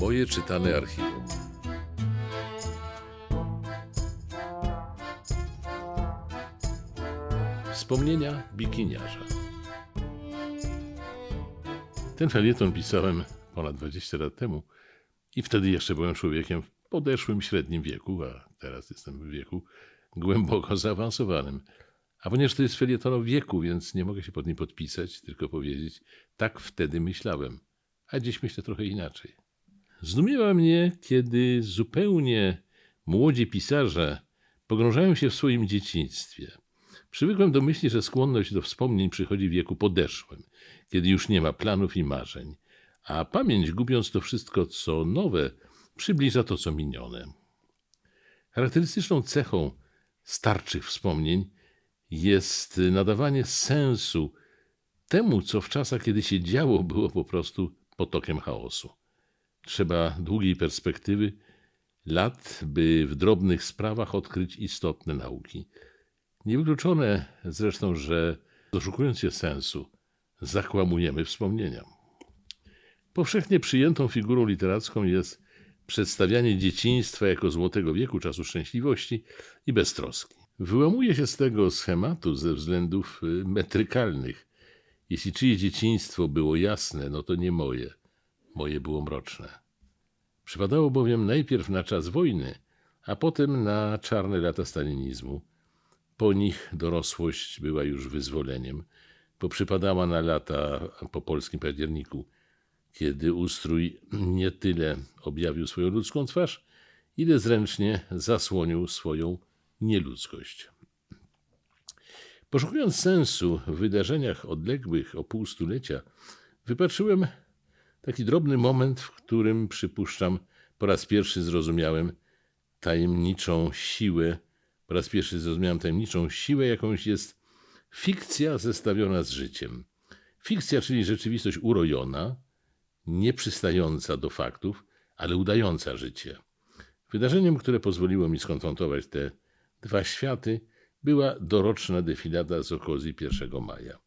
Moje czytane archiwum. Wspomnienia bikiniarza. Ten felieton pisałem ponad 20 lat temu i wtedy jeszcze byłem człowiekiem w podeszłym średnim wieku, a teraz jestem w wieku głęboko zaawansowanym. A ponieważ to jest felieton o wieku, więc nie mogę się pod nim podpisać, tylko powiedzieć, tak wtedy myślałem, a dziś myślę trochę inaczej. Zdumiewa mnie, kiedy zupełnie młodzi pisarze pogrążają się w swoim dzieciństwie. Przywykłem do myśli, że skłonność do wspomnień przychodzi w wieku podeszłym, kiedy już nie ma planów i marzeń, a pamięć, gubiąc to wszystko, co nowe, przybliża to, co minione. Charakterystyczną cechą starczych wspomnień jest nadawanie sensu temu, co w czasach, kiedy się działo, było po prostu potokiem chaosu. Trzeba długiej perspektywy, lat, by w drobnych sprawach odkryć istotne nauki. Niewykluczone zresztą, że doszukując się sensu, zakłamujemy wspomnienia. Powszechnie przyjętą figurą literacką jest przedstawianie dzieciństwa jako złotego wieku czasu szczęśliwości i beztroski. Wyłamuje się z tego schematu ze względów y, metrykalnych. Jeśli czyje dzieciństwo było jasne, no to nie moje. Moje było mroczne. Przypadało bowiem najpierw na czas wojny, a potem na czarne lata stalinizmu. Po nich dorosłość była już wyzwoleniem, bo przypadała na lata po polskim październiku, kiedy ustrój nie tyle objawił swoją ludzką twarz, ile zręcznie zasłonił swoją nieludzkość. Poszukując sensu w wydarzeniach odległych o pół stulecia, wypatrzyłem taki drobny moment, w którym, przypuszczam, po raz pierwszy zrozumiałem tajemniczą siłę, po raz pierwszy zrozumiałem tajemniczą siłę, jakąś jest fikcja zestawiona z życiem. Fikcja, czyli rzeczywistość urojona, nieprzystająca do faktów, ale udająca życie. Wydarzeniem, które pozwoliło mi skonfrontować te dwa światy, była doroczna defilada z okazji 1 maja.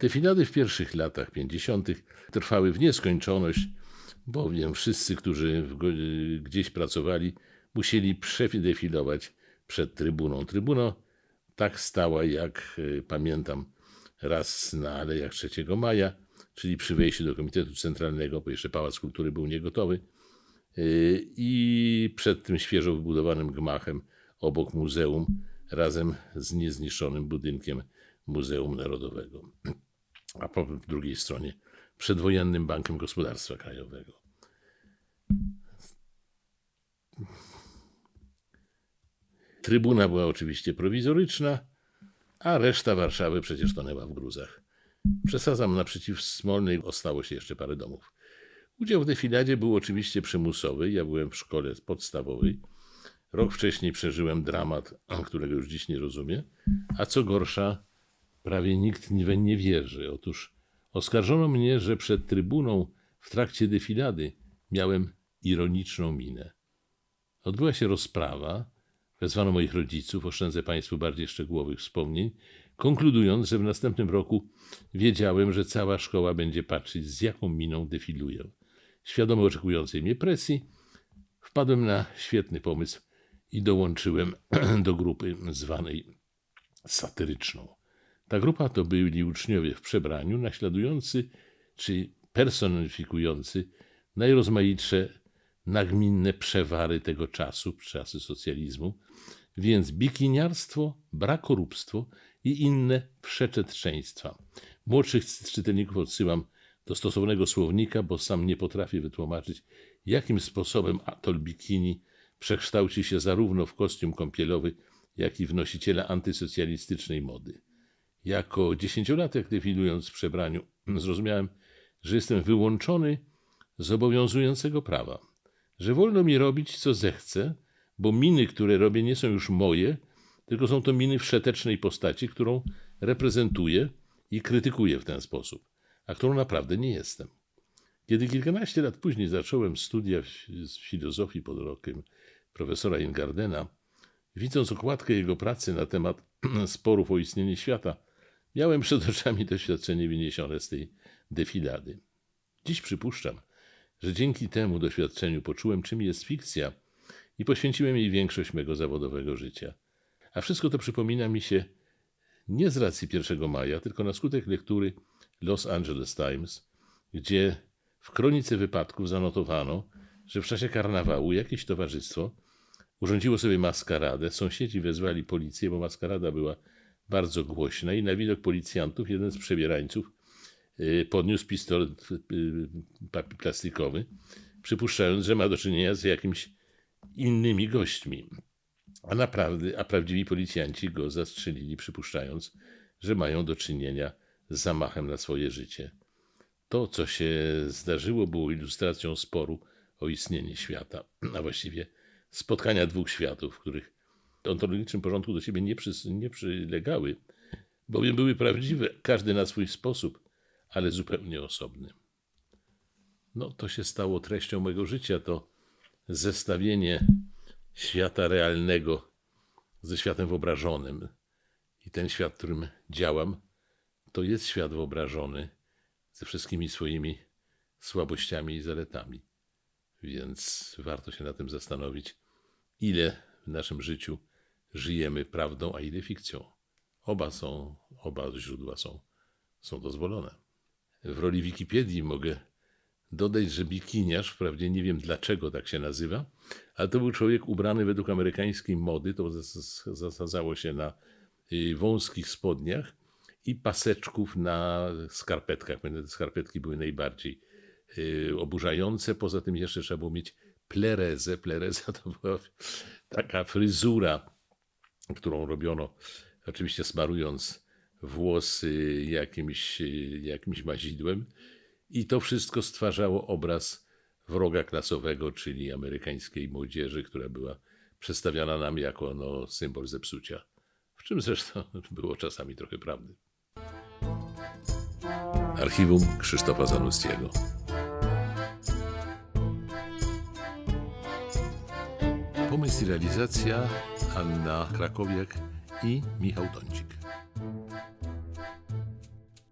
Defilady w pierwszych latach 50. trwały w nieskończoność, bowiem wszyscy, którzy gdzieś pracowali, musieli przedefilować przed trybuną. Trybuna tak stała, jak y, pamiętam, raz na Alejach 3 Maja, czyli przy wejściu do Komitetu Centralnego, bo jeszcze Pałac Kultury był niegotowy, y, i przed tym świeżo wybudowanym gmachem obok muzeum, razem z niezniszczonym budynkiem Muzeum Narodowego. A po drugiej stronie przedwojennym Bankiem Gospodarstwa Krajowego. Trybuna była oczywiście prowizoryczna, a reszta Warszawy przecież tonęła w gruzach. Przesadzam, naprzeciw Smolnej ostało się jeszcze parę domów. Udział w defiladzie był oczywiście przymusowy. Ja byłem w szkole podstawowej. Rok wcześniej przeżyłem dramat, którego już dziś nie rozumiem. A co gorsza, prawie nikt we nie wierzy. Otóż oskarżono mnie, że przed trybuną w trakcie defilady miałem ironiczną minę. Odbyła się rozprawa. Wezwano moich rodziców, oszczędzę Państwu bardziej szczegółowych wspomnień, konkludując, że w następnym roku wiedziałem, że cała szkoła będzie patrzeć, z jaką miną defiluję. Świadomy oczekującej mnie presji, wpadłem na świetny pomysł i dołączyłem do grupy zwanej satyryczną. Ta grupa to byli uczniowie w przebraniu, naśladujący czy personifikujący najrozmaitsze nagminne przewary tego czasu, czasy socjalizmu, więc bikiniarstwo, brakoróbstwo i inne przeczetrzeństwa. Młodszych czytelników odsyłam do stosownego słownika, bo sam nie potrafię wytłumaczyć, jakim sposobem atol bikini przekształci się zarówno w kostium kąpielowy, jak i w nosiciela antysocjalistycznej mody. Jako dziesięciolatek defilując w przebraniu, zrozumiałem, że jestem wyłączony z obowiązującego prawa, że wolno mi robić, co zechcę, bo miny, które robię, nie są już moje, tylko są to miny wszetecznej postaci, którą reprezentuję i krytykuję w ten sposób, a którą naprawdę nie jestem. Kiedy kilkanaście lat później zacząłem studia z filozofii pod rokiem profesora Ingardena, widząc okładkę jego pracy na temat sporów o istnienie świata, miałem przed oczami doświadczenie wyniesione z tej defilady. Dziś przypuszczam, że dzięki temu doświadczeniu poczułem, czym jest fikcja i poświęciłem jej większość mego zawodowego życia. A wszystko to przypomina mi się nie z racji 1 maja, tylko na skutek lektury Los Angeles Times, gdzie w kronice wypadków zanotowano, że w czasie karnawału jakieś towarzystwo urządziło sobie maskaradę. Sąsiedzi wezwali policję, bo maskarada była bardzo głośna i na widok policjantów jeden z przebierańców y, podniósł pistolet y, plastikowy, przypuszczając, że ma do czynienia z jakimiś innymi gośćmi. A naprawdę, a prawdziwi policjanci go zastrzelili, przypuszczając, że mają do czynienia z zamachem na swoje życie. To, co się zdarzyło, było ilustracją sporu o istnienie świata, a właściwie spotkania dwóch światów, których w ontologicznym porządku do siebie nie, przys- nie przylegały, bowiem były prawdziwe, każdy na swój sposób, ale zupełnie osobny. No, to się stało treścią mojego życia, to zestawienie świata realnego ze światem wyobrażonym. I ten świat, w którym działam, to jest świat wyobrażony ze wszystkimi swoimi słabościami i zaletami. Więc warto się na tym zastanowić, ile w naszym życiu żyjemy prawdą, a ile fikcją. Oba są, oba źródła są, są dozwolone. W roli Wikipedii mogę dodać, że bikiniarz, wprawdzie nie wiem dlaczego tak się nazywa, ale to był człowiek ubrany według amerykańskiej mody, to zas- zasadzało się na y, wąskich spodniach i paseczków na skarpetkach. Te skarpetki były najbardziej y, oburzające. Poza tym jeszcze trzeba było mieć plerezę. Plereza to była taka fryzura, którą robiono oczywiście smarując włosy jakimś, jakimś mazidłem. I to wszystko stwarzało obraz wroga klasowego, czyli amerykańskiej młodzieży, która była przedstawiana nam jako no, symbol zepsucia. W czym zresztą było czasami trochę prawdy. Archiwum Krzysztofa Zanustiego. Pomysł i realizacja Anna Krakowiak i Michał Dącik.